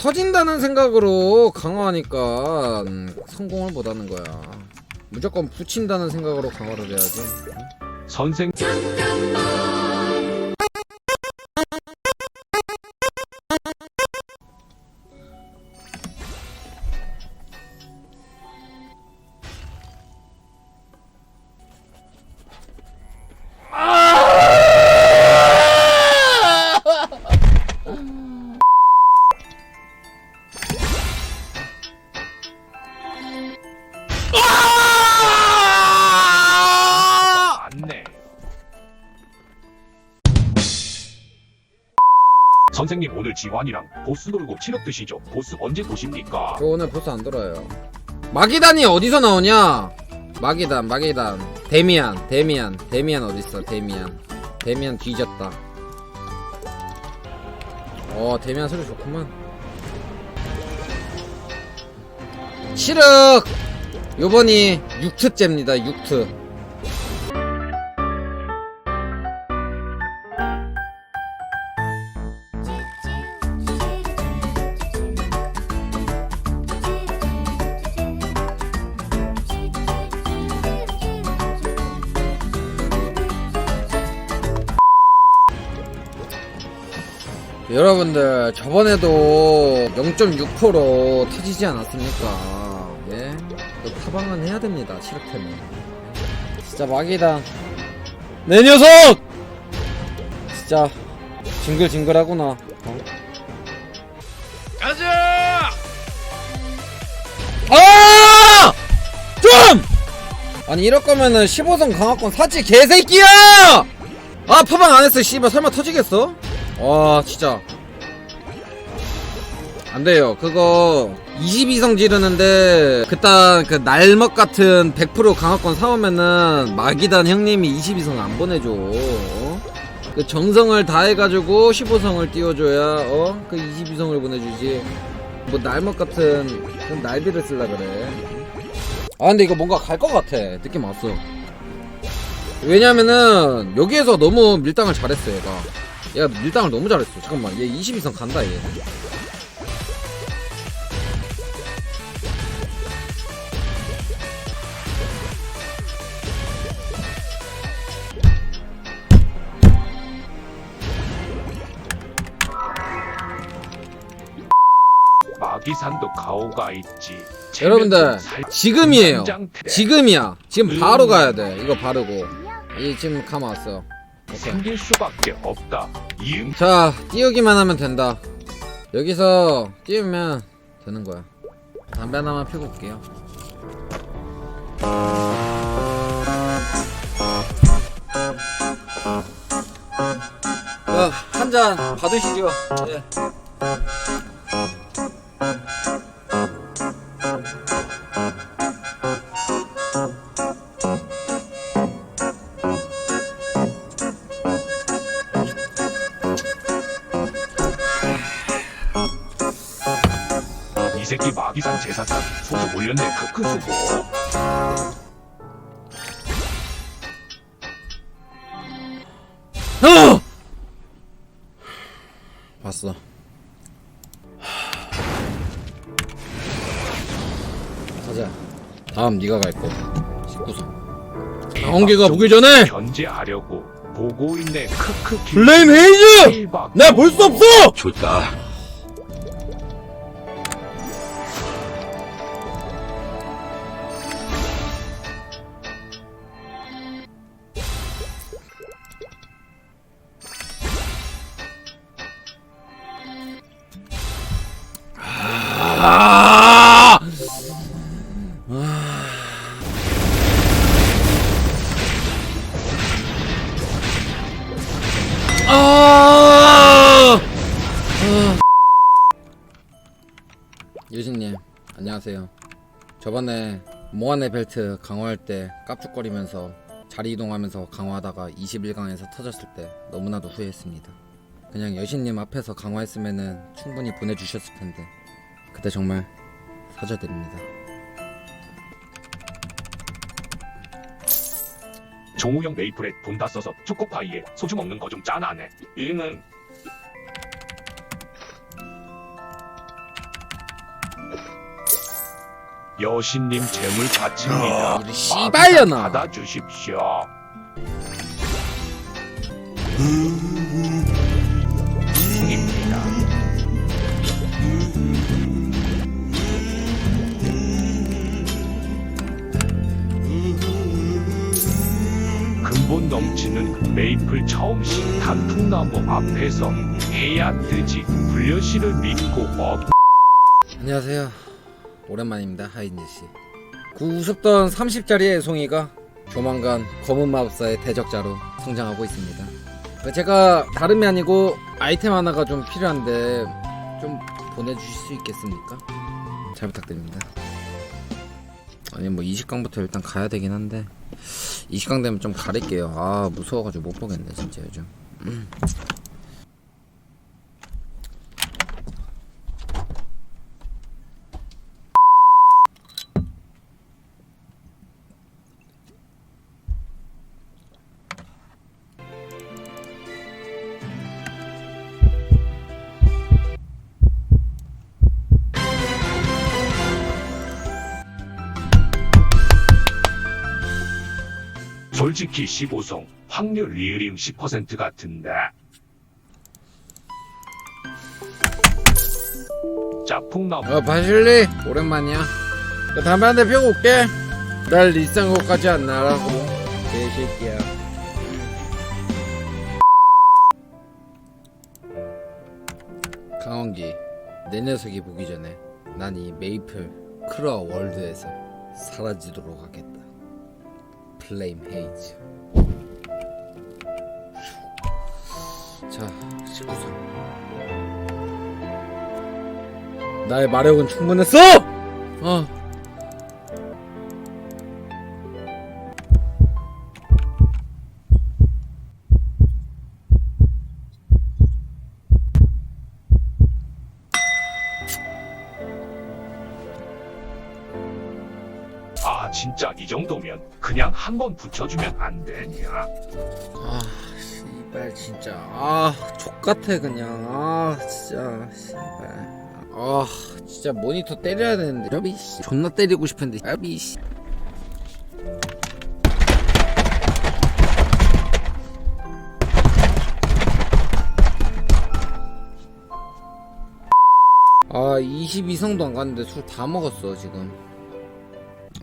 터진다는 생각으로 강화하니까 음, 성공을 못하는 거야. 무조건 붙인다는 생각으로 강화를 해야지. 선생 안내. 선생님 오늘 지환이랑 보스 놀고 체력 드시죠? 보스 언제 도십니까? 저 오늘 벌써 안 돌아요. 마기단이 어디서 나오냐? 마기단, 마기단. 데미안, 데미안, 데미안 어딨어? 데미안. 데미안 뒤졌다. 어, 데미안 소리 좋구만. 시륵! 요번이 6트째입니다, 6트. 여러분들 저번에도 0.6%로 터지지 않았습니까? 예? 또 타방은 해야 됩니다. 치르템은. 진짜 막이다. 내 녀석! 진짜 징글징글하구나. 어? 가자! 아! 좀! 아니 이럴 거면은 15성 강화권 사지 개새끼야! 아 파방 안 했어 씨발 설마 터지겠어? 와 진짜. 안 돼요. 그거 22성 지르는데 그딴 그 날먹 같은 100% 강화권 사오면은 마기단 형님이 22성 안 보내줘. 어? 그 정성을 다해가지고 15성을 띄워줘야 어? 그 22성을 보내주지. 뭐 날먹 같은 그런 날비를 쓸라 그래. 아 근데 이거 뭔가 갈 것 같아. 느낌 왔어. 왜냐면은 여기에서 너무 밀당을 잘했어 얘가 얘가 밀당을 너무 잘했어. 잠깐만 얘 22성 간다 얘. 마기산도 가오가 있지. 여러분들 지금이에요. 지금이야. 지금 바로 가야 돼. 이거 바르고. 이 지금 감 왔어 생길 수밖에 없다. 자 띄우기만 하면 된다. 여기서 띄우면 되는 거야. 담배 하나만 피고 올게요. 어, 한잔 받으시죠. 예. 새끼 마기산 제사상 소주 올렸네 크크 수고. 어! 봤어. 가자. 다음 네가 갈 거. 19선. 강원기가 보기 전에 견제하려고 보고 있네 크크 블레임 헤이즈! 내가 볼수 없어! 좋다. 아! 아! 유진님 안녕하세요. 저번에 모아네 벨트 강화할 때 깝죽거리면서 자리 이동하면서 강화하다가 21강에서 터졌을 때 너무나도 후회했습니다. 그냥 여신님 앞에서 강화했으면은 충분히 보내주셨을 텐데 그때 정말 사죄드립니다. 종우형 메이플에 돈 다 써서 초코파이에 소주 먹는 거 좀 짠하네. 얘는 여신님 재물 바칩니다. 아, 우리 씨발려나. 받아 주십시오. 입니다. 음. 메이플 처음시 단풍나무 앞에서 해야 뜨지 불려시를 믿고 업 안녕하세요. 오랜만입니다. 하인지 씨. 구습던 30짜리의 송이가 조만간 검은 마법사의 대적자로 성장하고 있습니다. 그 제가 다름이 아니고 아이템 하나가 좀 필요한데 좀 보내주실 수 있겠습니까? 잘 부탁드립니다. 아니 뭐 20강부터 일단 가야 되긴 한데 20강 되면 좀 가릴게요. 아 무서워가지고 못 보겠네 진짜 요즘. 솔직히 15성 확률 리을임 10% 같은데. 짝풍나무. 어 바실리 오랜만이야. 나 담배 한 대 피우고 올게. 날 일상 것까지 안 나라고. 개새끼야. 강원기 내 녀석이 보기 전에 난 이 메이플 크루아 월드에서 사라지도록 하겠다 플레임 헤이즈 자 19선 나의 마력은 충분했어! 어. 아 진짜 이 정도면 그냥 한 번 붙여주면 안 되냐 아, 씨발 진짜. 아, 족같아 그냥. 아, 진짜 씨발. 아, 진짜 모니터 때려야 되는데. 여비 씨. 존나 때리고 싶은데. 여비 씨. 아, 22성도 안 갔는데 술 다 먹었어, 지금.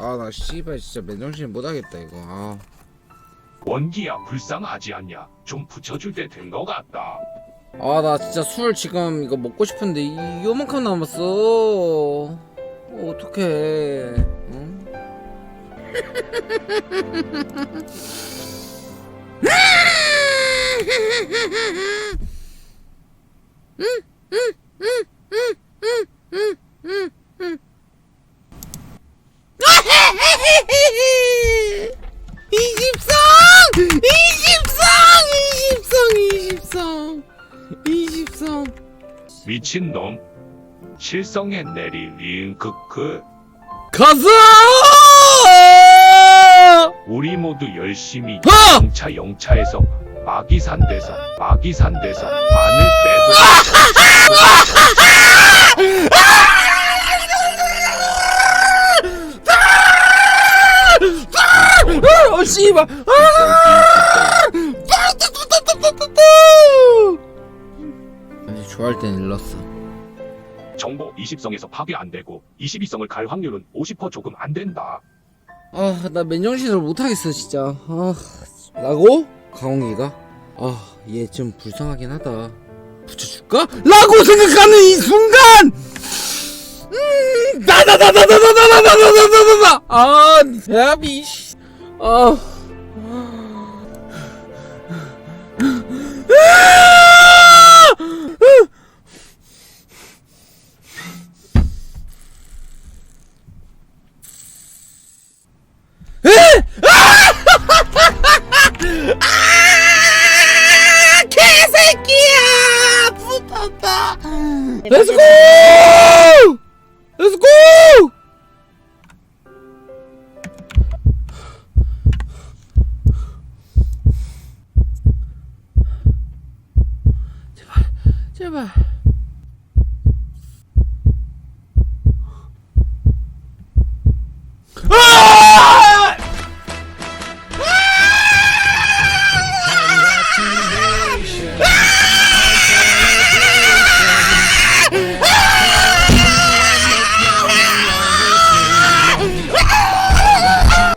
아 나 씨발 진짜 맨정신 못하겠다 이거 아. 원기야 불쌍하지 않냐? 좀 붙여줄 때된거 같다. 아 나 진짜 술 지금 이거 먹고 싶은데 이, 요만큼 남았어 어, 어떡해 응? 응, 응, 응, 응, 응, 응, 응. 20성! 20성! 20성! 20성! 20성! 미친놈. 실성의 내리 리은 크크. 그. 가자! 우리 모두 열심히 아! 영차 영차에서 마기산대서 마기산대서 마늘 빼고 어, 씨발! 아니, 좋아할 땐 일렀어. 정보 20성에서 파괴 안 되고 22성을 갈 확률은 50% 조금 안 된다. 아, 나 맨정신을 못하겠어, 진짜. 아, 라고? 강홍이가? 아, 얘 좀 불쌍하긴 하다. 붙여줄까? 라고 생각하는 이 순간! 음, 나나나나나나나나나나나나! 아, 대합이, 씨. 아. 아, 제발. 아!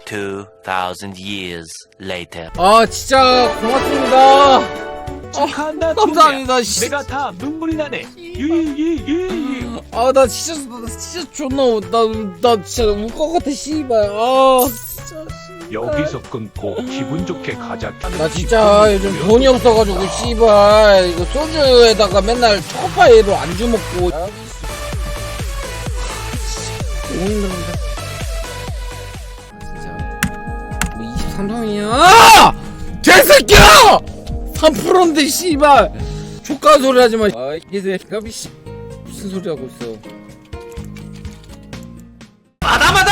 Two thousand years later. 아 진짜 고맙습니다. 축하한다 감사합니다. 씨. 내가 다 눈물이 나네 유유유유 아나 진짜 나 진짜 존나 나나 진짜 울것 같아 씨발. 아 진짜. 씨. 여기서 끊고 기분 좋게 가자 나 진짜 요즘 돈이 없어가지고 씨발 이거 소주에다가 맨날 초코파이로 안주 먹고. 아, 진짜. 뭐 23성이야. 아! 개새끼야! 3%인데 씨발 조카 소리 하지 마. 아 이게 새끼가 미씨 무슨 소리 하고 있어. 마다 마다.